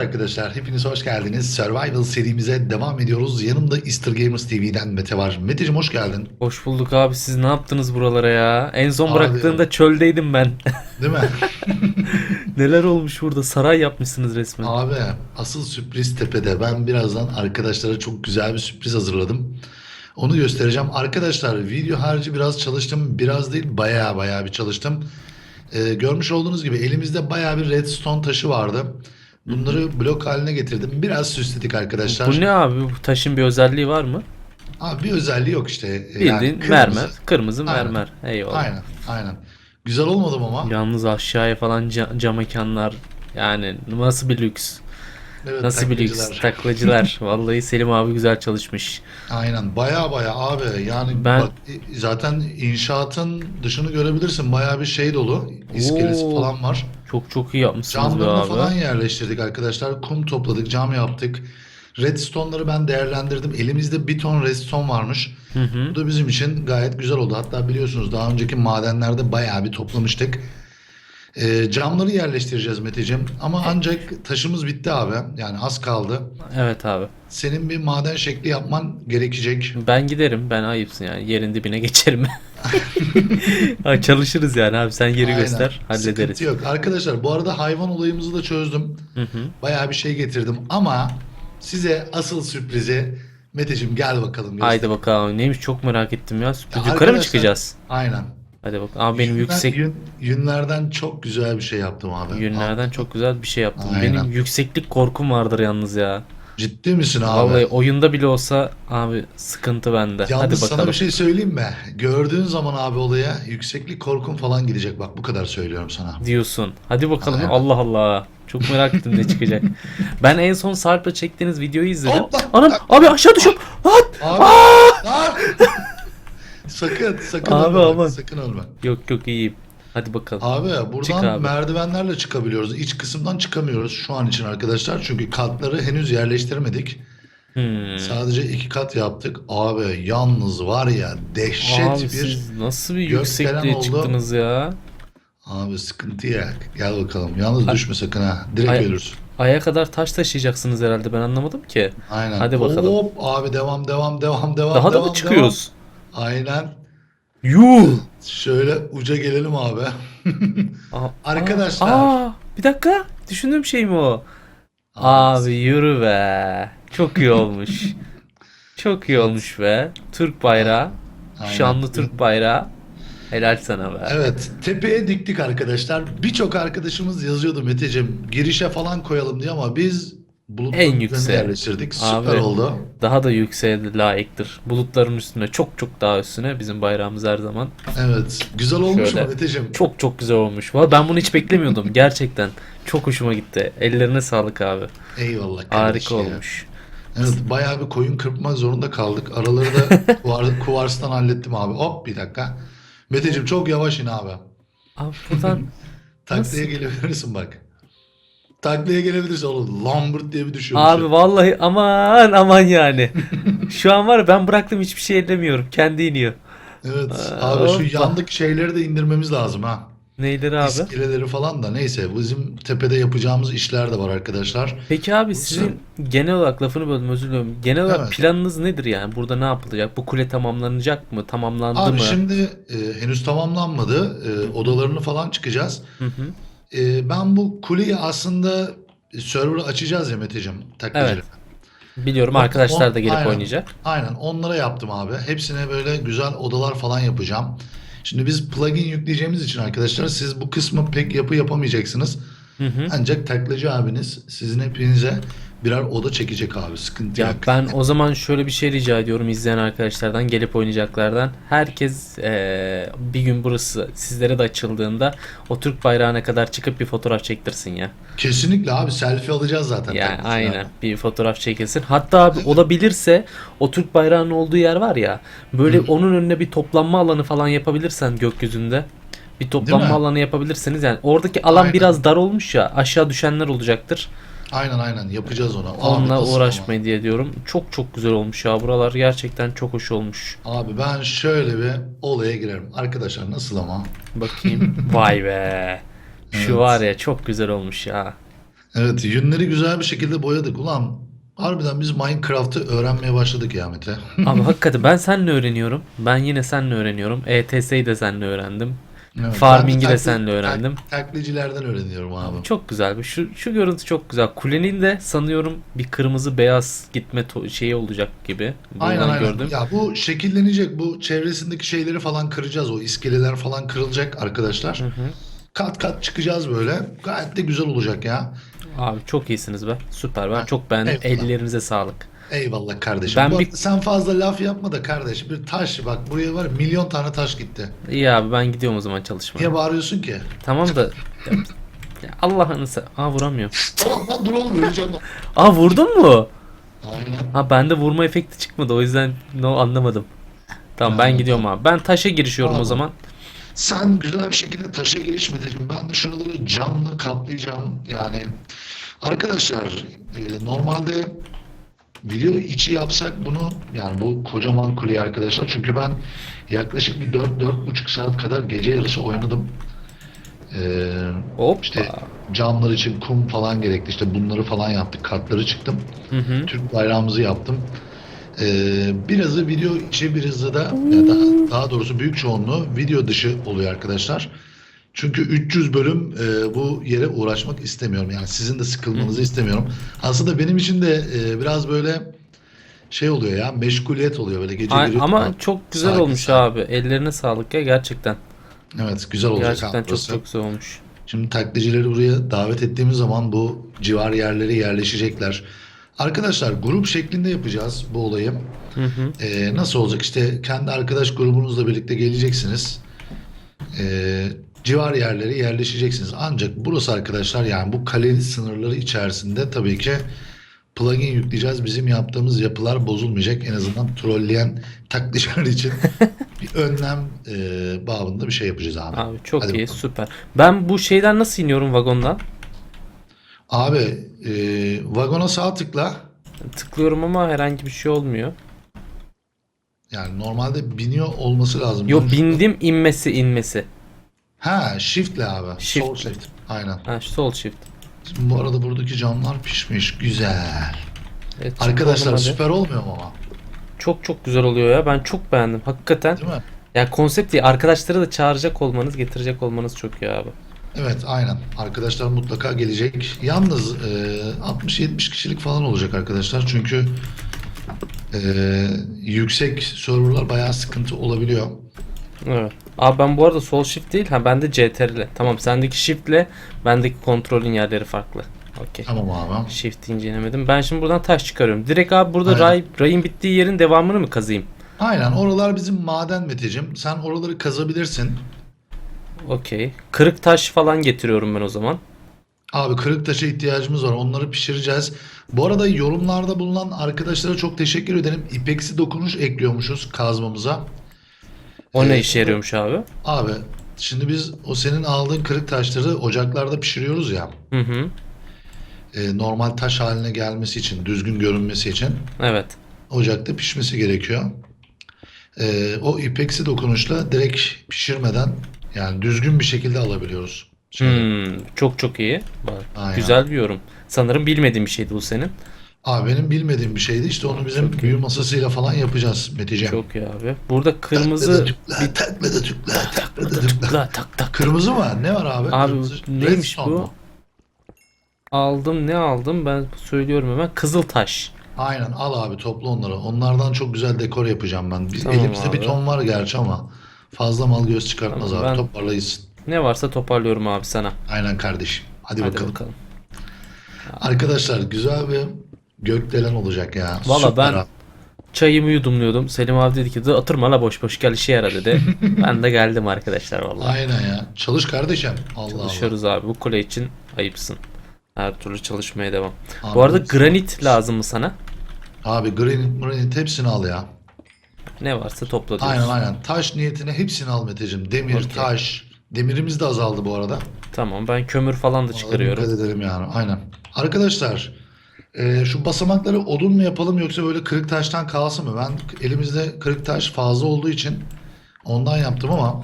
Arkadaşlar hepiniz hoş geldiniz. Survival serimize devam ediyoruz. Yanımda Easter Gamers TV'den Mete var. Meteciğim hoş geldin. Hoş bulduk abi siz ne yaptınız buralara ya? En son Abi- bıraktığında çöldeydim ben. Değil mi? Neler olmuş burada saray yapmışsınız resmen. Abi asıl sürpriz tepede. Ben birazdan arkadaşlara çok güzel bir sürpriz hazırladım. Onu göstereceğim. Arkadaşlar video harici biraz çalıştım. Biraz değil baya baya bir çalıştım. Ee, görmüş olduğunuz gibi elimizde baya bir redstone taşı vardı. Bunları blok haline getirdim. Biraz süsledik arkadaşlar. Bu ne abi bu taşın bir özelliği var mı? Abi bir özelliği yok işte. Bildiğin yani kırmızı. mermer. Kırmızı Aynen. mermer. Eyvallah. Aynen, aynen. Güzel olmadı mı ama? Yalnız aşağıya falan ca- cam mekanlar yani nasıl bir lüks. Evet, Nasıl bir lüks. taklacılar. Taklacılar. Vallahi Selim abi güzel çalışmış. Aynen, baya baya abi. Yani Ben- bak, e, zaten inşaatın dışını görebilirsin. Baya bir şey dolu. İskelesi Oo. falan var. Çok çok iyi yapmışsınız be Camlarını abi. falan yerleştirdik arkadaşlar. Kum topladık, cam yaptık. Redstone'ları ben değerlendirdim. Elimizde bir ton redstone varmış. Hı hı. Bu da bizim için gayet güzel oldu. Hatta biliyorsunuz daha önceki madenlerde bayağı bir toplamıştık. Ee, camları yerleştireceğiz Meteciğim. Ama ancak taşımız bitti abi. Yani az kaldı. Evet abi. Senin bir maden şekli yapman gerekecek. Ben giderim. Ben ayıpsın yani. Yerin dibine geçerim. Ha, Çalışırız yani abi. Sen yeri Aynen. göster. Hallederiz. Sıkıntı yok. Arkadaşlar bu arada hayvan olayımızı da çözdüm. Hı hı. Bayağı bir şey getirdim. Ama size asıl sürprizi Meteciğim gel bakalım. göster. Haydi bakalım. Neymiş çok merak ettim ya. Sürpriz yukarı mı arkadaşlar- çıkacağız? Aynen. Hadi bak. Abi benim Yünler- yüksek yün- yünlerden çok güzel bir şey yaptım abi. yünlerden çok güzel bir şey yaptım. Aynen. Benim yükseklik korkum vardır yalnız ya. Ciddi misin abi? Vallahi oyunda bile olsa abi sıkıntı bende. Hadi Yalnız sana bakalım. bir şey söyleyeyim mi? Gördüğün zaman abi olaya yükseklik korkun falan gidecek. Bak bu kadar söylüyorum sana. diyorsun. Hadi bakalım. Aynen. Allah Allah. Çok merak ettim ne çıkacak. Ben en son Sarp'la çektiğiniz videoyu izledim. Hopla. Anam abi aşağı düşüyorum. Lan! Abi. Lan! Sakın sakın Abi bak, aman. Sakın ölme. Yok yok iyiyim. Hadi bakalım. Abi Çık buradan abi. merdivenlerle çıkabiliyoruz. İç kısımdan çıkamıyoruz şu an için arkadaşlar. Çünkü katları henüz yerleştirmedik. Hmm. Sadece iki kat yaptık. Abi yalnız var ya dehşet Abi bir... siz nasıl bir gökdelen yüksekliğe oldu. çıktınız ya? Abi sıkıntı ya. Gel bakalım. Yalnız Ay- düşme sakın ha. Direkt Ay- ölürsün. Aya kadar taş taşıyacaksınız herhalde ben anlamadım ki. Aynen. Hadi bakalım. Hop abi devam devam devam devam Daha da devam, mı çıkıyoruz? Aynen. Yuh! Şöyle uca gelelim abi. Aa, Arkadaşlar. Aa, bir dakika. Düşündüğüm şey mi o? Abi yürü be. Çok iyi olmuş. Çok iyi olmuş be. Türk bayrağı. Aynen. Şanlı Türk bayrağı. Helal sana be. Evet, tepeye diktik arkadaşlar. Birçok arkadaşımız yazıyordu Meteciğim girişe falan koyalım diye ama biz bulutların En yükseğe. yerleştirdik. Süper oldu. Daha da yükseğe layıktır. Bulutların üstüne çok çok daha üstüne bizim bayrağımız her zaman. Evet. Güzel olmuş Şöyle. mu Meteciğim? Çok çok güzel olmuş. Valla Ben bunu hiç beklemiyordum. Gerçekten. Çok hoşuma gitti. Ellerine sağlık abi. Eyvallah Harika ya. olmuş. Evet, bayağı bir koyun kırpmak zorunda kaldık. Araları da kuvar, kuvarstan hallettim abi. Hop bir dakika. Meteciğim çok yavaş in abi. Abi buradan Taklaya gelebilirsin bak. Taklaya gelebilirsin oğlum. Lambert diye bir düşüyormuş. Abi vallahi aman aman yani. Şu an var ya ben bıraktım hiçbir şey ellemiyorum. Kendi iniyor. Evet. Aa, Abi şu hoppa. yandaki şeyleri de indirmemiz lazım ha. Neyleri abi? İskeleleri falan da neyse bizim tepede yapacağımız işler de var arkadaşlar. Peki abi sizin genel olarak lafını böldüm özür diliyorum. Genel olarak Evet. planınız nedir yani? Burada ne yapılacak? Bu kule tamamlanacak mı? Tamamlandı Abi mı? şimdi e, henüz tamamlanmadı. E, odalarını falan çıkacağız. Hı hı. E, ben bu kuleyi aslında server'ı açacağız ya Meteciğim. Evet. Biliyorum Bak, arkadaşlar on- da gelip aynen. oynayacak. Aynen onlara yaptım abi. Hepsine böyle güzel odalar falan yapacağım. Şimdi biz plugin yükleyeceğimiz için arkadaşlar siz bu kısmı pek yapı yapamayacaksınız. Hı hı. Ancak taklacı abiniz sizin hepinize birer oda çekecek abi. Sıkıntı Ya yok. ben o zaman şöyle bir şey rica ediyorum izleyen arkadaşlardan, gelip oynayacaklardan. Herkes eee, bir gün burası sizlere de açıldığında o Türk bayrağına kadar çıkıp bir fotoğraf çektirsin ya. Kesinlikle abi selfie alacağız zaten. Yani taklacı aynen abi. bir fotoğraf çekilsin. Hatta abi olabilirse o Türk bayrağının olduğu yer var ya böyle onun önüne bir toplanma alanı falan yapabilirsen gökyüzünde bir toplanma alanı yapabilirseniz yani oradaki alan Aynen. biraz dar olmuş ya aşağı düşenler olacaktır. Aynen aynen yapacağız onu. Abi, Onunla uğraşmayın diye diyorum. Çok çok güzel olmuş ya. Buralar gerçekten çok hoş olmuş. ama? Abi ben şöyle bir olaya girerim. Arkadaşlar nasıl ama? Bakayım. Vay be. Şu Evet. var ya çok güzel olmuş ya. Evet, yünleri güzel bir şekilde boyadık. Ulan harbiden biz Minecraft'ı öğrenmeye başladık ya Mete. Abi hakikaten ben seninle öğreniyorum. Ben yine seninle öğreniyorum. ETS'yi de seninle öğrendim. Evet, Farming'i de seninle öğrendim. tak- taklitçilerden öğreniyorum abi. Çok güzel şu şu görüntü çok güzel. Kulenin de sanıyorum bir kırmızı beyaz gitme şeyi olacak gibi. Aynen aynen. gördüm. Ya bu şekillenecek. Bu çevresindeki şeyleri falan kıracağız. O iskeleler falan kırılacak arkadaşlar. Hı hı. Kat kat çıkacağız böyle. Gayet de güzel olacak ya. Abi çok iyisiniz be. Süper. Ben çok beğendim. eyvallah. Ellerinize sağlık. Eyvallah kardeşim. Ben Bu bir- sen fazla laf yapma da kardeş. Bir taş bak buraya var ya, milyon tane taş gitti. İyi abi ben gidiyorum o zaman çalışmaya. Niye bağırıyorsun ki? Tamam da ya, ya Allah'ını se... Aa vuramıyorum. Tamam lan dur oğlum. Aa vurdun mu? Aynen. Ha bende vurma efekti çıkmadı o yüzden no anlamadım. Tamam ben gidiyorum abi. Ben taşa girişiyorum o Tamam. zaman. Sen güzel bir şekilde taşa giriş Meteciğim. Ben de şuraları camla kaplayacağım. Yani arkadaşlar e, normalde video içi yapsak bunu yani bu kocaman kuleyi arkadaşlar çünkü ben yaklaşık bir 4-4,5 saat kadar gece yarısı oynadım. Ee, Hop. işte camlar için kum falan gerekti. İşte bunları falan yaptık. Kartları çıktım. Hı hı. Türk bayrağımızı yaptım. Ee, birazı video içi birazı da ya daha, daha doğrusu büyük çoğunluğu video dışı oluyor arkadaşlar. Çünkü 300 bölüm e, bu yere uğraşmak istemiyorum. Yani sizin de sıkılmanızı istemiyorum. Aslında benim için de e, biraz böyle şey oluyor ya meşguliyet oluyor böyle gece Ay- ama çok güzel Sakin olmuş sakin. abi. Ellerine sağlık ya gerçekten. Evet güzel olacak Gerçekten çok çok güzel olmuş. Şimdi taklitçileri buraya davet ettiğimiz zaman bu civar yerlere yerleşecekler. Arkadaşlar grup şeklinde yapacağız bu olayı. Hı hı. Ee, nasıl olacak? İşte kendi arkadaş grubunuzla birlikte geleceksiniz. Ee, civar yerlere yerleşeceksiniz. Ancak burası arkadaşlar yani bu kale sınırları içerisinde tabii ki plugin yükleyeceğiz. Bizim yaptığımız yapılar bozulmayacak. En azından trolleyen taklitçiler için bir önlem e, babında bir şey yapacağız abi. Abi çok Hadi iyi bakalım. süper. Ben bu şeyden nasıl iniyorum vagondan? Abi e, vagona sağ tıkla. Tıklıyorum ama herhangi bir şey olmuyor. Yani normalde biniyor olması lazım. Yok Bunun- bindim inmesi inmesi. Ha shift'le abi. Shift. Sol shift. Aynen. Ha sol shift. Şimdi bu arada buradaki camlar pişmiş. Güzel. Evet, Arkadaşlar hadi. süper olmuyor mu ama? Çok çok güzel oluyor ya. Ben çok beğendim. Hakikaten. Değil mi? Ya konsept değil. Arkadaşları da çağıracak olmanız, getirecek olmanız çok iyi abi. Evet aynen. Arkadaşlar mutlaka gelecek. Yalnız e, 60-70 kişilik falan olacak arkadaşlar. Çünkü e, yüksek serverlar bayağı sıkıntı olabiliyor. Evet. Abi ben bu arada sol shift değil. Ha bende CTRL. Tamam sendeki shift'le bendeki kontrolün yerleri farklı. Okey. Tamam abi. Shift incelemedim. Ben şimdi buradan taş çıkarıyorum. Direkt abi burada Aynen. ray, rayın bittiği yerin devamını mı kazıyım? Aynen oralar bizim maden Meteciğim. Sen oraları kazabilirsin. Okey. Kırık taş falan getiriyorum ben o zaman. Abi kırık taşa ihtiyacımız var. Onları pişireceğiz. Bu arada yorumlarda bulunan arkadaşlara çok teşekkür ederim. İpeksi dokunuş ekliyormuşuz kazmamıza. O ne Ee, işe yarıyormuş abi? Abi şimdi biz o senin aldığın kırık taşları ocaklarda pişiriyoruz ya. Hı hı. e, normal taş haline gelmesi için, düzgün görünmesi için Evet. ocakta pişmesi gerekiyor. E, o ipeksi dokunuşla direkt pişirmeden yani düzgün bir şekilde alabiliyoruz. Şöyle. Hmm, çok çok iyi. Bak, Aynen. güzel bir yorum. Sanırım bilmediğim bir şeydi bu senin. Abi benim bilmediğim bir şeydi. İşte onu bizim Çok büyü masasıyla falan yapacağız Meteciğim. Çok iyi abi. Burada Takla da kırmızı tükla, takla da tükla, takla da tükla. tak tak. Kırmızı mı? Ne var abi? Abi Kırmızı. neymiş Redstone bu? mu? Aldım ne aldım ben söylüyorum hemen. Kızıl taş. Aynen al abi topla onları. Onlardan çok güzel dekor yapacağım ben. Biz, Tamam elimizde bir abi. ton var gerçi ama fazla mal göz çıkartmaz Tamam, abi. ben- Toparlayız. Ne varsa toparlıyorum abi sana. Aynen kardeşim. Hadi, Hadi bakalım. bakalım. Arkadaşlar güzel bir gökdelen olacak ya. Valla ben- abi. Çayımı yudumluyordum. Selim abi dedi ki "Dur, oturma la boş boş gel işe yara dedi. ben de geldim arkadaşlar vallahi. Aynen ya. Çalış kardeşim. Allah Çalışıyoruz abi. Bu kule için ayıpsın. Her türlü çalışmaya devam. Allah. Bu arada granit lazım mı sana? Abi granit granit hepsini al ya. Ne varsa topla diyorsun. Aynen aynen. Taş niyetine hepsini al Meteciğim. Demir, Okey. taş. Demirimiz de azaldı bu arada. Tamam ben kömür falan da çıkarıyorum. Dikkat edelim yani. Aynen. Arkadaşlar e, şu basamakları odun mu yapalım yoksa böyle kırık taştan kalsın mı? Ben elimizde kırık taş fazla olduğu için ondan yaptım ama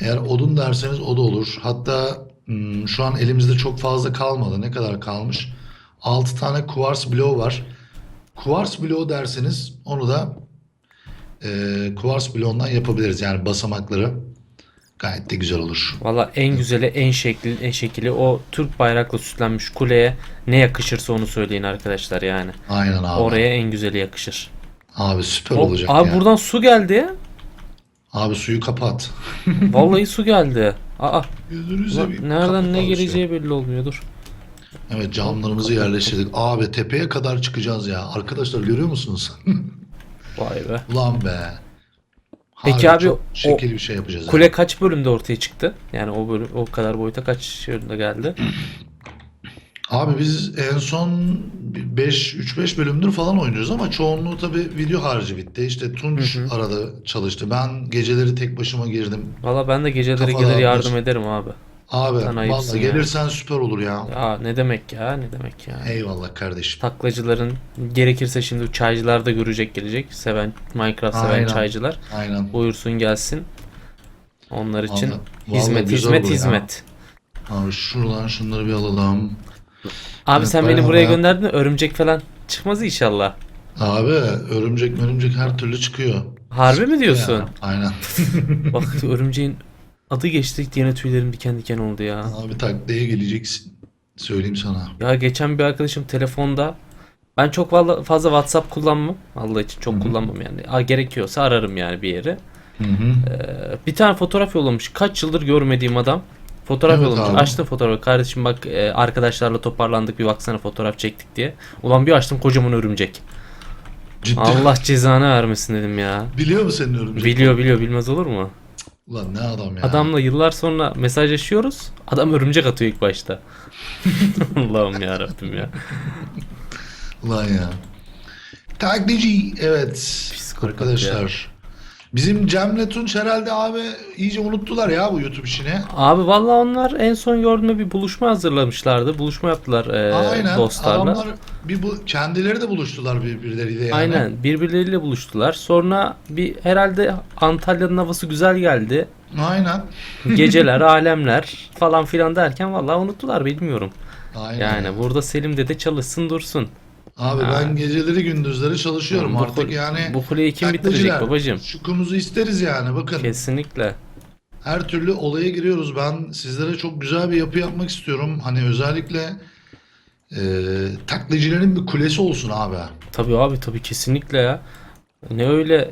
eğer odun derseniz o da olur. Hatta Hmm, şu an elimizde çok fazla kalmadı. Ne kadar kalmış? 6 tane kuvars bloğu var. Kuvars bloğu derseniz onu da e, kuvars bloğundan yapabiliriz. Yani basamakları gayet de güzel olur. Valla en güzeli, en şekli, en şekili o Türk bayrakla süslenmiş kuleye ne yakışırsa onu söyleyin arkadaşlar yani. Aynen abi. Oraya en güzeli yakışır. Abi süper Hop, olacak abi ya. buradan su geldi. Abi suyu kapat. Vallahi su geldi. Aa, Gözünü ulan seveyim. nereden ne geleceği belli olmuyor. Dur. Evet camlarımızı yerleştirdik. Abi tepeye kadar çıkacağız ya. Arkadaşlar görüyor musunuz? Vay be. Ulan be. Peki abi, çok şekil bir şey yapacağız. Kule kaç bölümde ortaya çıktı? Yani o bölüm, o kadar boyuta kaç bölümde geldi? Abi biz en son 5 3-5 bölümdür falan oynuyoruz ama çoğunluğu tabii video harici bitti. İşte Tunç Hı hı. arada çalıştı. Ben geceleri tek başıma girdim. Valla ben de geceleri Kafalar gelir yardım ederim abi. Abi Sen ayıpsın vallahi ya. gelirsen süper olur ya. Ya ne demek ya ne demek ya. Eyvallah kardeşim. Taklacıların gerekirse şimdi çaycılar da görecek gelecek. Seven Minecraft seven Aynen. çaycılar. Aynen. Buyursun gelsin. Onlar için Vallahi- vallahi hizmet güzel hizmet olur ya. hizmet. Abi şuradan şunları bir alalım. Abi Evet, sen beni bayağı buraya bayağı. gönderdin? Örümcek falan çıkmaz inşallah. Abi örümcek örümcek her türlü çıkıyor. Harbi mi diyorsun? Aynen. Bak örümceğin adı geçti yine tüylerim diken diken oldu ya. Abi taklaya geleceksin. Söyleyeyim sana. Ya geçen bir arkadaşım telefonda ben çok fazla, fazla WhatsApp kullanmam. Allah için çok kullanmam yani. A, gerekiyorsa ararım yani bir. Hı hı. Ee, bir tane fotoğraf yollamış. Kaç yıldır görmediğim adam. Fotoğraf Evet yollamış. abi. Açtım fotoğrafı. Kardeşim bak e, arkadaşlarla toparlandık bir baksana fotoğraf çektik diye. Ulan bir açtım kocaman örümcek. Ciddi. Allah cezanı vermesin dedim ya. Biliyor mu senin örümcek? Biliyor biliyor bilmez olur mu? Ulan ne adam ya. Adamla yıllar sonra mesajlaşıyoruz. Adam örümcek atıyor ilk başta. Allah'ım ya Rabbim ya. Ulan ya. Taklacı. Evet. Psikopat Arkadaşlar. Bizim Cem'le Tunç herhalde abi iyice unuttular ya bu YouTube işini. Abi vallahi onlar en son gördüğümde bir buluşma hazırlamışlardı. Buluşma yaptılar e, Aynen. dostlarla. Adamlar bir bu kendileri de buluştular birbirleriyle yani. Aynen birbirleriyle buluştular. Sonra bir herhalde Antalya'nın havası güzel geldi. Aynen. Geceler, alemler falan filan derken vallahi unuttular bilmiyorum. Aynen. Yani burada Selim dede çalışsın dursun. Abi Ha. ben geceleri gündüzleri çalışıyorum bu, artık kul- yani. bu kuleyi kim bitirecek taklacılar, babacığım? Şukumuzu isteriz yani bakın. Kesinlikle. Her türlü olaya giriyoruz. Ben sizlere çok güzel bir yapı yapmak istiyorum. Hani özellikle e, taklacıların bir kulesi olsun abi. Tabii abi tabii kesinlikle ya. Ne öyle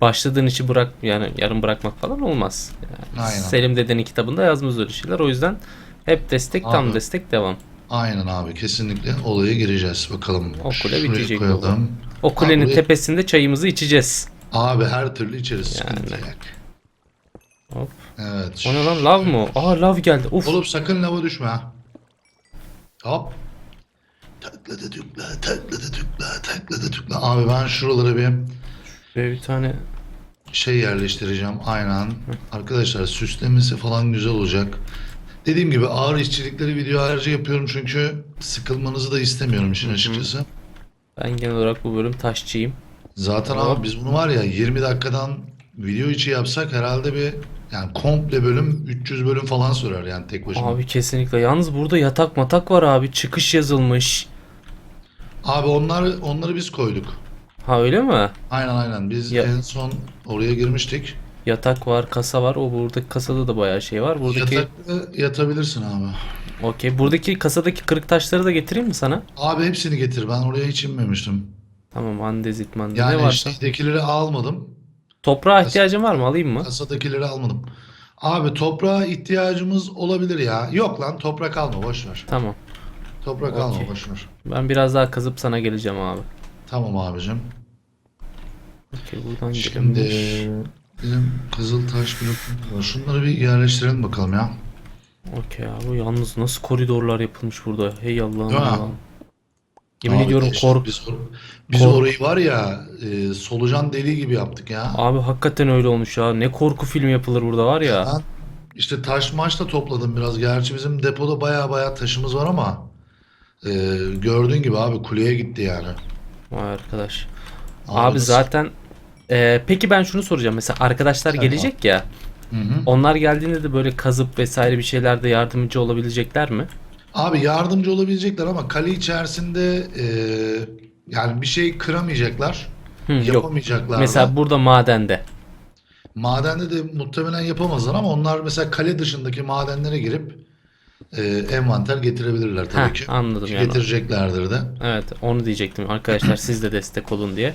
başladığın işi bırak yani yarım bırakmak falan olmaz. Yani Aynen. Selim dedenin kitabında yazmaz öyle şeyler. O yüzden hep destek tam Abi. destek devam. Aynen abi kesinlikle olaya gireceğiz. Bakalım. O kule Şuraya bitecek koyalım. O kulenin Abi- tepesinde çayımızı içeceğiz. Abi her türlü içeriz. Yani. Sıkıntı yok. Hop. Evet. O ne lan lav mı? o? Aa lav geldi. Uf. Oğlum sakın lava düşme ha. Hop. Tükla, takladı tükla, takladı tükla. Abi ben şuralara bir Şuraya bir tane şey yerleştireceğim. Aynen. Arkadaşlar süslemesi falan güzel olacak. Dediğim gibi ağır işçilikleri video ayrıca yapıyorum çünkü sıkılmanızı da istemiyorum işin açıkçası. ben genel olarak bu bölüm taşçıyım. Zaten abi biz bunu var ya 20 dakikadan video içi yapsak herhalde bir yani komple bölüm 300 bölüm falan sürer yani tek başına. Abi, Abi kesinlikle. Yalnız burada yatak matak var abi. Çıkış yazılmış. onlar onları biz koyduk. Ha öyle mi? Aynen aynen. Biz Ya- en son oraya girmiştik. Yatak var, kasa var. O buradaki kasada da bayağı şey var. Buradaki Yatakta yatabilirsin abi. Okey. Buradaki kasadaki kırık taşları da getireyim mi sana? Abi hepsini getir. Ben oraya hiç inmemiştim. Tamam andezit mandezit Yani ne varsa. şeydekileri almadım. Toprağa ihtiyacın var mı? Alayım mı? Kasadakileri almadım. Abi toprağa ihtiyacımız olabilir ya. Yok lan toprak alma boş ver. Tamam. Toprak alma Okey. boş ver. Ben biraz daha kazıp sana geleceğim abi. Tamam abicim. Okey buradan Şimdi gelmiş. Kızıl taş blokları var. Şunları bir yerleştirelim bakalım ya. Okey abi. Yalnız nasıl koridorlar yapılmış burada. Hey Allah'ım mi? Allah'ım. Yemin Abi ediyorum kork. Biz, or- biz kork- orayı var ya e, solucan deliği gibi yaptık ya. Abi hakikaten öyle olmuş ya. Ne korku filmi yapılır burada var ya. Ben işte taş maç da topladım biraz. Gerçi bizim depoda baya baya taşımız var ama e, gördüğün gibi abi kuleye gitti yani. Vay arkadaş. Abi nasıl- zaten e, peki ben şunu soracağım. Mesela arkadaşlar Tamam. gelecek ya. Hı hı. Onlar geldiğinde de böyle kazıp vesaire bir şeylerde yardımcı olabilecekler mi? Abi yardımcı olabilecekler ama kale içerisinde e, yani bir şey kıramayacaklar. Hı, yok. yapamayacaklar. da. Mesela burada madende. Madende de muhtemelen yapamazlar ama onlar mesela kale dışındaki madenlere girip e, envanter getirebilirler tabii Heh, ki. anladım yani. Getireceklerdir de. Evet onu diyecektim. Arkadaşlar siz de destek olun diye.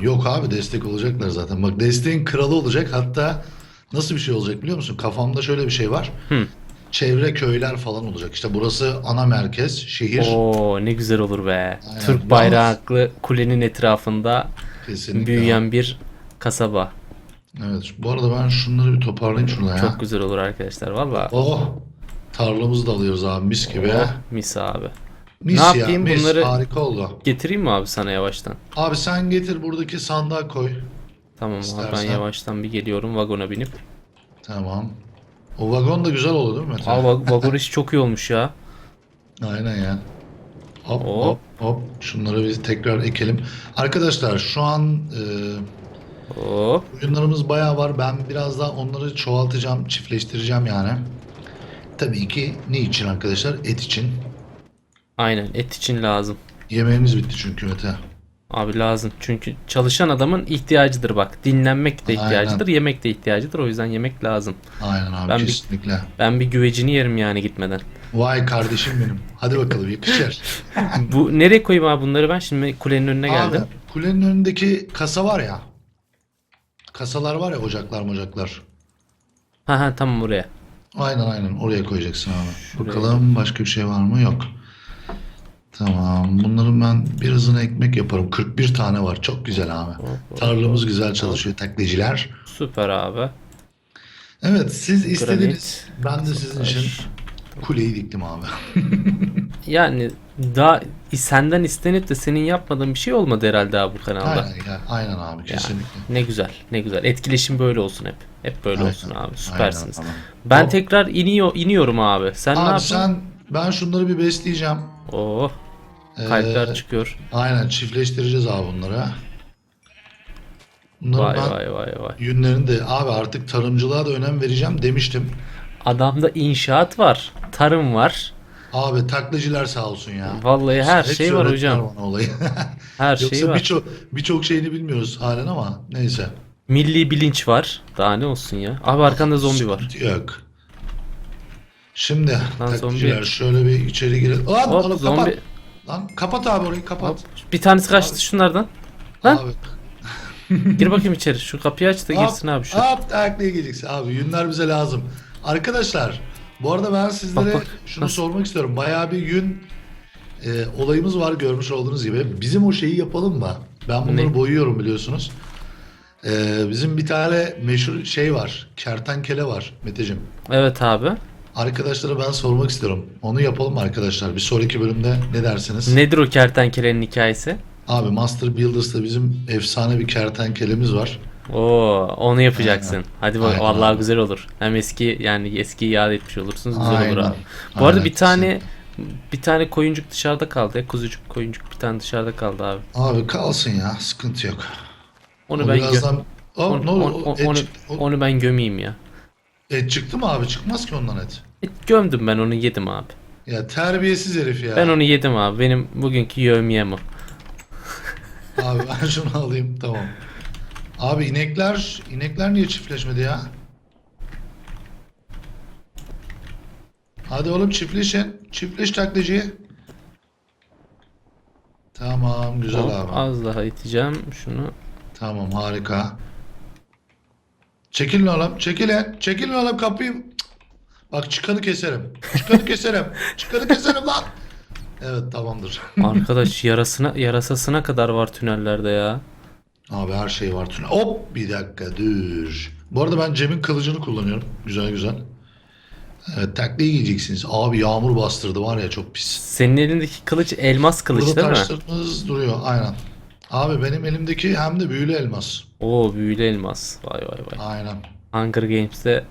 Yok abi destek olacaklar zaten. Bak desteğin kralı olacak. Hatta nasıl bir şey olacak biliyor musun? Kafamda şöyle bir şey var. Hı. Çevre köyler falan olacak. İşte burası ana merkez, şehir. Oo ne güzel olur be. Aynen. Türk bayraklı kulenin etrafında Kesinlikle. büyüyen bir kasaba. Evet. Bu arada ben şunları bir toparlayayım şurada ya. Çok güzel olur arkadaşlar valla. Oh. Tarlamızı da alıyoruz abi mis gibi. Oh, mis abi. Mis Ne ya, yapayım? mis. Bunları- Harika oldu. Getireyim mi abi sana yavaştan? Abi sen getir buradaki sandığa koy. Tamam abi ben İstersen. yavaştan bir geliyorum vagona binip. Tamam. O vagon da güzel oldu değil mi Mete? Aa vag- vagon işi çok iyi olmuş ya. Aynen ya. Hop Hop. hop hop. Şunları biz tekrar ekelim. Arkadaşlar şu an e, Hop. oyunlarımız bayağı var. Ben biraz daha onları çoğaltacağım, çiftleştireceğim yani. Tabii ki ne için arkadaşlar? Et için. Aynen et için lazım. Yemeğimiz bitti çünkü Mete. Abi lazım. Çünkü çalışan adamın ihtiyacıdır bak. Dinlenmek de Aynen. ihtiyacıdır, yemek de ihtiyacıdır. O yüzden yemek lazım. Aynen abi Ben bir- kesinlikle. Ben bir güvecini yerim yani gitmeden. Vay kardeşim benim. Hadi bakalım yakışır. Bu nereye koyayım abi bunları ben şimdi kulenin önüne geldim. Abi kulenin önündeki kasa var ya. Kasalar var ya ocaklar mocaklar. Ha ha tamam buraya. Aynen aynen oraya koyacaksın abi. Şuraya. Bakalım başka bir şey var mı? Yok. Tamam. Bunların ben birazını ekmek yaparım. 41 tane var. Çok güzel abi. Tarlamız güzel çalışıyor takliciler. Süper abi. Evet siz istediniz. Ben de sizin için kuleyi diktim abi. Yani daha senden istenip de senin yapmadığın bir şey olmadı herhalde abi bu kanalda. Aynen ya. Aynen abi kesinlikle. Ne güzel, ne güzel. Etkileşim böyle olsun hep. Hep böyle Aynen, olsun abi. Süpersiniz. Aynen, Ben Hop. tekrar iniyor iniyorum abi. Sen ne Abi yapıyorsun? sen ben şunları bir besleyeceğim. Oh, kalpler Ee, çıkıyor. Aynen çiftleştireceğiz abi bunları. Bunları Vay ben vay vay vay. yünlerini de abi artık tarımcılığa da önem vereceğim demiştim. Adamda inşaat var, tarım var. Abi taklacılar sağ olsun ya. Vallahi her Hepsi şey var öğrettiler hocam. bana olayı. Her şey Yoksa var. birçok birçok şeyini bilmiyoruz halen ama neyse. Milli bilinç var. Daha ne olsun ya. Abi arkanda zombi var. Sıkıntı Yok. Şimdi Lan taklacılar zombi. şöyle bir içeri girelim. Lan Hop oğlum zombi. Kapat. Lan kapat abi orayı kapat. Bir tanesi kaçtı şunlardan. Lan. Abi. Gir bakayım içeri. Şu kapıyı aç da girsin abi şu. Hop taklaya geleceksin. Abi yünler bize lazım. Arkadaşlar bu arada ben sizlere Bak, bak. şunu Nasıl? sormak istiyorum. Bayağı bir yün e, olayımız var görmüş olduğunuz gibi. Bizim o şeyi yapalım mı? Ben bunları Ne? boyuyorum biliyorsunuz. E, bizim bir tane meşhur şey var. Kertenkele var Meteciğim. Evet abi. Arkadaşlara ben sormak istiyorum. Onu yapalım arkadaşlar? Bir sonraki bölümde ne dersiniz? Nedir o kertenkelenin hikayesi? Abi Master Builders'ta bizim efsane bir kertenkelemiz var. Oo, onu yapacaksın. Hadi bak Aynen vallahi abi. güzel olur. Hem eski yani eskiyi yad etmiş olursunuz. Güzel Aynen. olur abi. Bu arada Aynen, bir tane bir tane koyuncuk dışarıda kaldı. ya, Kuzucuk koyuncuk bir tane dışarıda kaldı abi. Abi kalsın ya. Sıkıntı yok. Onu O ben gö- birazdan... Onu, ne oluyor? onu- onu- çıktı. O- onu ben gömeyim ya. Et çıktı mı abi? Çıkmaz ki ondan et. E, gömdüm ben onu yedim abi. Ya terbiyesiz herif ya. Ben onu yedim abi. Benim bugünkü yövmiyem o. Abi ben şunu alayım tamam. Abi inekler, inekler niye çiftleşmedi ya? Hadi oğlum çiftleşin. Çiftleş taklacıyı. Tamam güzel Hop, abi. Az daha iteceğim şunu. Tamam harika. Çekilin oğlum çekilin. Çekilin oğlum kapıyı. Cık. Bak çıkanı keserim. Çıkanı keserim. Çıkanı keserim lan. Evet tamamdır. Arkadaş yarasına yarasasına kadar var tünellerde ya. Abi her şey var tünel. Hop bir dakika dur. Bu arada ben Cem'in kılıcını kullanıyorum. Güzel güzel. Evet takliye giyeceksiniz. Abi yağmur bastırdı var ya çok pis. Senin elindeki kılıç elmas kılıç Burada değil mi? taşlarınız duruyor aynen. Abi benim elimdeki hem de büyülü elmas. Oo büyülü elmas. Vay vay vay. Aynen. Hunger Games'te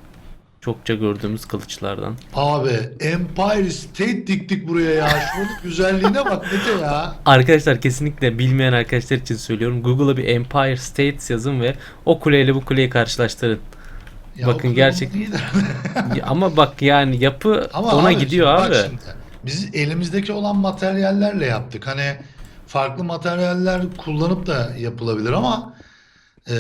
çokça gördüğümüz kılıçlardan. Abi Empire State diktik buraya ya. Şunun güzelliğine bak Mete ya. Arkadaşlar kesinlikle bilmeyen arkadaşlar için söylüyorum. Google'a bir Empire State yazın ve o kuleyle bu kuleyi karşılaştırın. Ya Bakın gerçek- Ama bak yani yapı Ama ona abi, gidiyor abi. şimdi, biz elimizdeki olan materyallerle yaptık. Hani farklı materyaller kullanıp da yapılabilir ama e,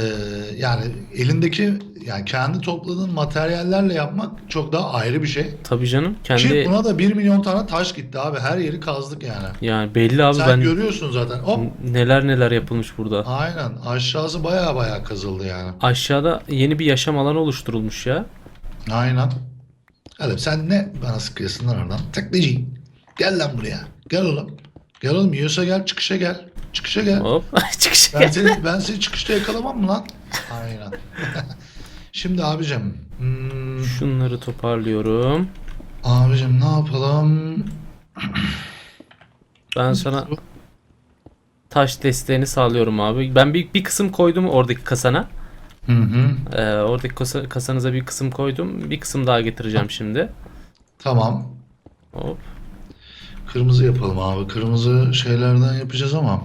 yani elindeki yani kendi topladığın materyallerle yapmak çok daha ayrı bir şey. Tabii canım. Ki Kendi buna da 1 milyon tane taş gitti abi. Her yeri kazdık yani. yani belli abi Sen ben görüyorsun zaten. Hop. neler neler yapılmış burada. Aynen. Aşağısı baya baya kazıldı yani. Aşağıda yeni bir yaşam alanı oluşturulmuş ya. Aynen. Hadi sen ne bana sıkıyorsun lan oradan? Taklacı. Gel lan buraya. Gel oğlum. Gel oğlum yiyorsa gel çıkışa gel. Çıkışa gel. Hop çıkış. Ben seni, ben seni çıkışta yakalamam mı lan? Aynen. Şimdi abicim. hmm, Şunları toparlıyorum. abicim ne yapalım? Ben sana taş desteğini sağlıyorum abi. Ben bir, bir kısım koydum oradaki kasana. Hı hı. Ee, oradaki kasa, kasanıza bir kısım koydum. Bir kısım daha getireceğim şimdi. Tamam. Hop. Kırmızı yapalım abi. Kırmızı şeylerden yapacağız ama.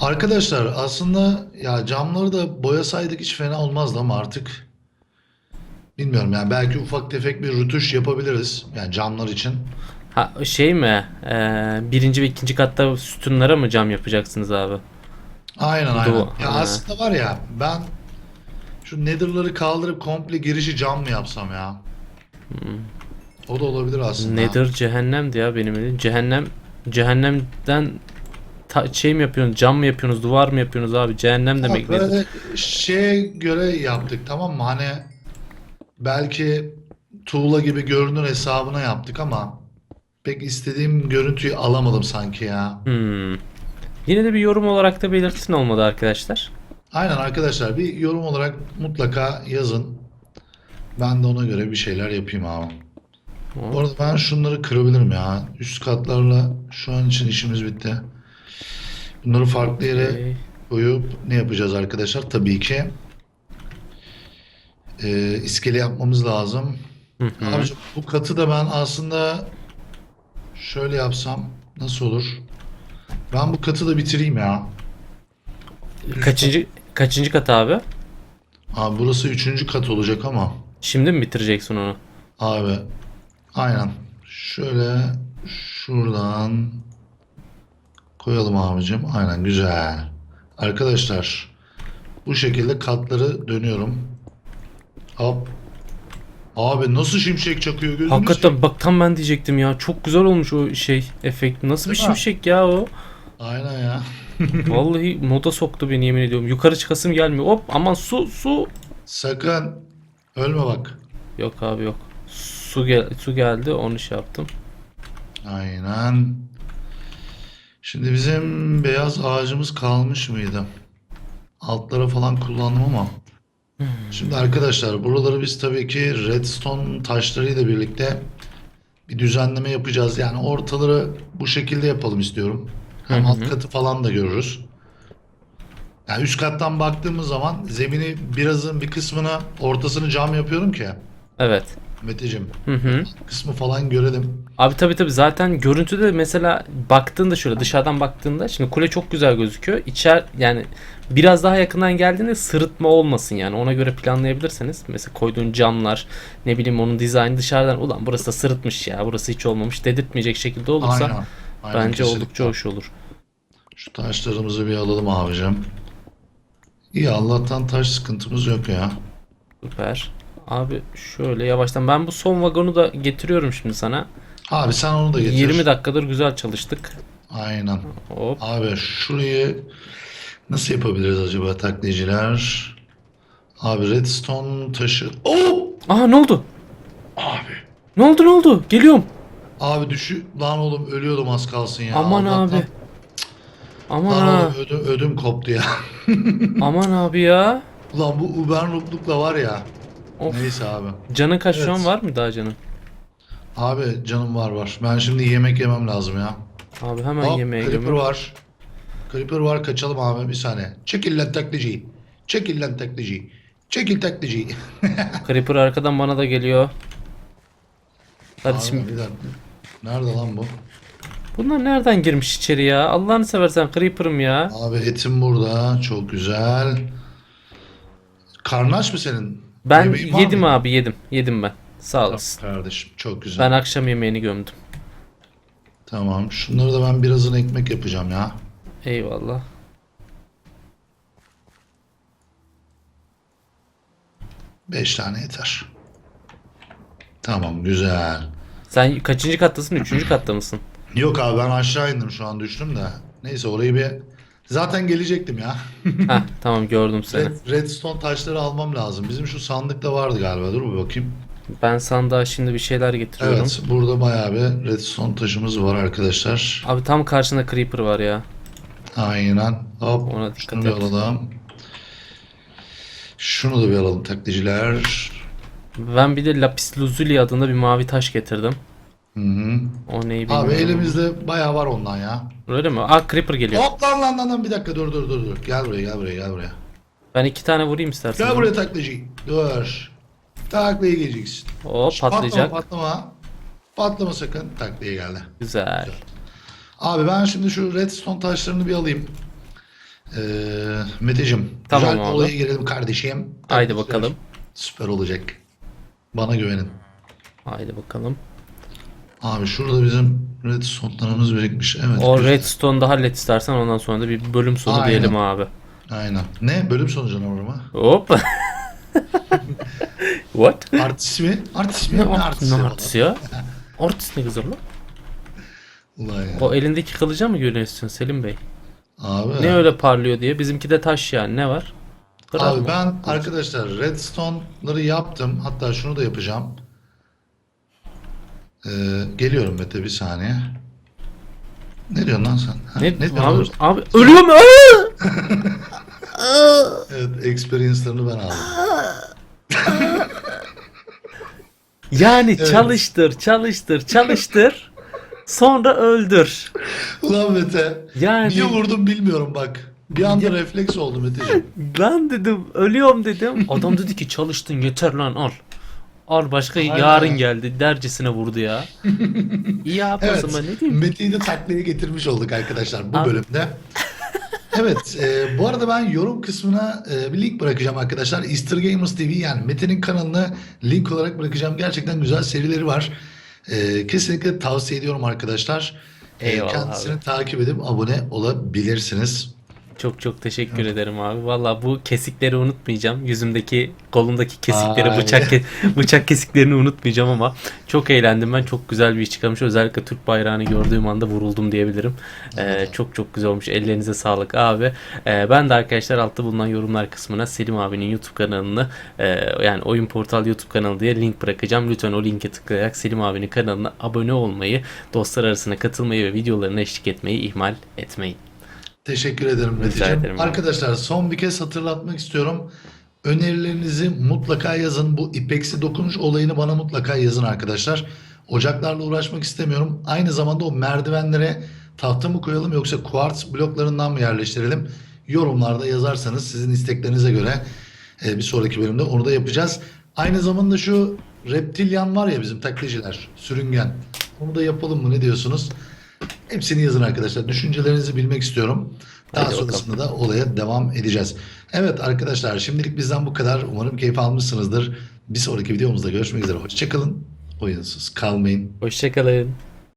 Arkadaşlar aslında ya camları da boyasaydık hiç fena olmazdı ama artık bilmiyorum yani belki ufak tefek bir rütuş yapabiliriz. Yani camlar için. Ha şey mi? Ee, birinci ve ikinci katta sütunlara mı cam yapacaksınız abi? Aynen aynen. Ya Ha. aslında var ya ben şu nether'ları kaldırıp komple girişi cam mı yapsam ya? O da olabilir aslında. Nedir cehennemdi ya benim elim. Cehennem cehennemden ta- şey mi yapıyorsunuz? Cam mı yapıyorsunuz? Duvar mı yapıyorsunuz abi? Cehennem demek nedir? böyle şeye göre yaptık tamam mı? Hani belki tuğla gibi görünür hesabına yaptık ama pek istediğim görüntüyü alamadım sanki ya. Hmm. Yine de bir yorum olarak da belirtin olmadı arkadaşlar. Aynen arkadaşlar bir yorum olarak mutlaka yazın. Ben de ona göre bir şeyler yapayım abi. Bu arada ben şunları kırabilirim ya. Üst katlarla şu an için işimiz bitti. Bunları farklı yere Okey. koyup ne yapacağız arkadaşlar? Tabii ki e, iskele yapmamız lazım. Hı hı. Abicim bu katı da ben aslında şöyle yapsam nasıl olur? Ben bu katı da bitireyim ya. Kaçıncı kaçıncı kat abi? Abi burası üçüncü kat olacak ama Şimdi mi bitireceksin onu? abi aynen şöyle şuradan koyalım abicim. Aynen güzel. Arkadaşlar bu şekilde katları dönüyorum. Hop. Abi nasıl şimşek çakıyor gözünüz Hakikaten bak tam ben diyecektim ya. Çok güzel olmuş o şey efekt. Nasıl bir Değil mi? şimşek ya o? Aynen ya. Vallahi moda soktu beni yemin ediyorum. Yukarı çıkasım gelmiyor. Hop aman su su. Sakın ölme bak. Yok abi yok. Su gel su geldi onu şey yaptım. Aynen. Şimdi bizim beyaz ağacımız kalmış mıydı? Altlara falan kullandım ama. Şimdi arkadaşlar buraları biz tabii ki redstone taşlarıyla birlikte bir düzenleme yapacağız. Yani ortaları bu şekilde yapalım istiyorum. Hem Hı hı. alt katı falan da görürüz. Yani üst kattan baktığımız zaman zemini birazın bir kısmını ortasını cam yapıyorum ki. Evet. Meteciğim Hı hı. kısmı falan görelim. Abi tabi tabi zaten görüntüde mesela baktığında şöyle dışarıdan baktığında şimdi kule çok güzel gözüküyor. İçer yani biraz daha yakından geldiğinde sırıtma olmasın yani ona göre planlayabilirseniz. Mesela koyduğun camlar ne bileyim onun dizaynı dışarıdan ulan burası da sırıtmış ya burası hiç olmamış dedirtmeyecek şekilde olursa Aynen. Aynen, bence kesinlikle. oldukça hoş olur. Şu taşlarımızı bir alalım abicim. İyi Allah'tan taş sıkıntımız yok ya. Süper. Abi şöyle yavaştan ben bu son vagonu da getiriyorum şimdi sana. Abi sen onu da getir. 20 dakikadır güzel çalıştık. Aynen. Hop. Abi şurayı nasıl yapabiliriz acaba taklitciler? Abi redstone taşı. Oo! Aha ne oldu? Abi. Ne oldu ne oldu? Geliyorum. Abi düşü lan oğlum ölüyordum az kalsın ya. Aman Allah'tan- abi. Aman Lan oğlum ödüm, ödüm koptu ya. Aman abi ya. Ulan bu Uber var ya. Of. Neyse abi. Canın kaç şu an Evet. var mı daha canın? Abi canım var var. Ben şimdi yemek yemem lazım ya. Abi hemen Hop, yemeğe Creeper var. Creeper var kaçalım abi bir saniye. Çekil lan taklici. Çekil lan taklici. Çekil taklici. Creeper arkadan bana da geliyor. Hadi Abi, şimdi. bir dakika. Nerede lan bu? Bunlar nereden girmiş içeri ya? Allah'ını seversen Creeper'ım ya. Abi etim burada. Çok güzel. Karnı aç mı senin? Ben Yemeğin var yedim mı? abi yedim. Yedim ben. Sağ olasın. Kardeşim çok güzel. Ben akşam yemeğini gömdüm. Tamam. Şunları da ben birazını ekmek yapacağım ya. Eyvallah. Beş tane yeter. Tamam güzel. Sen kaçıncı kattasın? Üçüncü katta mısın? Yok abi ben aşağı indim şu an düştüm de. Neyse orayı bir... Zaten gelecektim ya. Heh tamam gördüm seni. Red, redstone taşları almam lazım. Bizim şu sandıkta vardı galiba. Dur bir bakayım. Ben sandığa şimdi bir şeyler getiriyorum. Evet burada bayağı bir redstone taşımız var arkadaşlar. Abi tam karşında creeper var ya. Aynen. Hop. Ona dikkat Şunu bir et. alalım. Şunu da bir alalım taklitçiler. Ben bir de lapis lazuli adında bir mavi taş getirdim. Hı hı. O neyi bilmiyorum. Abi elimizde bayağı var ondan ya. Öyle mi? Aa creeper geliyor. Hop lan lan lan lan bir dakika dur dur dur dur. Gel buraya gel buraya gel buraya. Ben iki tane vurayım istersen. Gel buraya taklacı. Dur. Taklaya geleceksin. O patlayacak. Patlama patlama. Patlama sakın. Taklaya geldi. Güzel. Abi ben şimdi şu redstone taşlarını bir alayım. Ee, Meteciğim. Tamam güzel abi. olaya girelim kardeşim. Haydi bakalım. Süper olacak. Bana güvenin. Haydi bakalım. Abi şurada bizim redstone'larımız birikmiş. Evet. O güzel. redstone'da hallet istersen ondan sonra da bir bölüm sonu Aynen. diyelim abi. Aynen. Ne? Bölüm sonu canavarı mı? Hop. What? Artist mi? Artist mi? Ne Ne art- artisti ne artist ya? Artist ne güzel lan. Ulan ya. O elindeki kılıca mı görüyorsun Selim Bey? Abi. Ne öyle parlıyor diye. Bizimki de taş yani. Ne var? Kral Abi mı? ben arkadaşlar redstone'ları yaptım. Hatta şunu da yapacağım. Ee, geliyorum Mete bir saniye. Ne diyorsun lan sen? Ha, Ne, diyorsun abi, oğlum? abi ölüyorum. Aa! Evet, experience'larını ben aldım. Yani çalıştır, çalıştır, çalıştır. sonra öldür. Ulan Mete. Yani Niye vurdum bilmiyorum bak. Bir anda refleks oldu Meteciğim. ben dedim ölüyorum dedim. Adam dedi ki çalıştın yeter lan al. Al başka Aynen. yarın geldi dercesine vurdu ya. İyi yapmasın Evet. ne diyeyim. Mete'yi de taklaya getirmiş olduk arkadaşlar bu Abi. bölümde. Evet, e, bu arada ben yorum kısmına e, bir link bırakacağım arkadaşlar. Easter Gamers TV yani Mete'nin kanalını link olarak bırakacağım. Gerçekten güzel serileri var. E, kesinlikle tavsiye ediyorum arkadaşlar. E, Eyvallah kendisini takip edip abone olabilirsiniz. Çok çok teşekkür ederim abi. Valla bu kesikleri unutmayacağım. Yüzümdeki, kolumdaki kesikleri, Ay. bıçak ke- bıçak kesiklerini unutmayacağım ama çok eğlendim ben. Çok güzel bir iş çıkarmış. Özellikle Türk bayrağını gördüğüm anda vuruldum diyebilirim. Ee, çok çok güzel olmuş. Ellerinize sağlık abi. Ee, ben de arkadaşlar altta bulunan yorumlar kısmına Selim abinin YouTube kanalını e, yani Oyun Portal YouTube kanalı diye link bırakacağım. Lütfen o linke tıklayarak Selim abinin kanalına abone olmayı, dostlar arasına katılmayı ve videolarına eşlik etmeyi ihmal etmeyin. Teşekkür ederim Meteciğim. Arkadaşlar son bir kez hatırlatmak istiyorum. Önerilerinizi mutlaka yazın. Bu ipeksi dokunuş olayını bana mutlaka yazın arkadaşlar. Ocaklarla uğraşmak istemiyorum. Aynı zamanda o merdivenlere tahta mı koyalım yoksa kuartz bloklarından mı yerleştirelim? Yorumlarda yazarsanız sizin isteklerinize göre e, bir sonraki bölümde onu da yapacağız. Aynı zamanda şu reptilyan var ya bizim taklitçiler, sürüngen. Onu da yapalım mı ne diyorsunuz? Hepsini yazın arkadaşlar. Düşüncelerinizi bilmek istiyorum. Daha Haydi sonrasında da olaya devam edeceğiz. Evet arkadaşlar şimdilik bizden bu kadar. Umarım keyif almışsınızdır. Bir sonraki videomuzda görüşmek üzere. Hoşçakalın. Oyunsuz kalmayın. Hoşçakalın.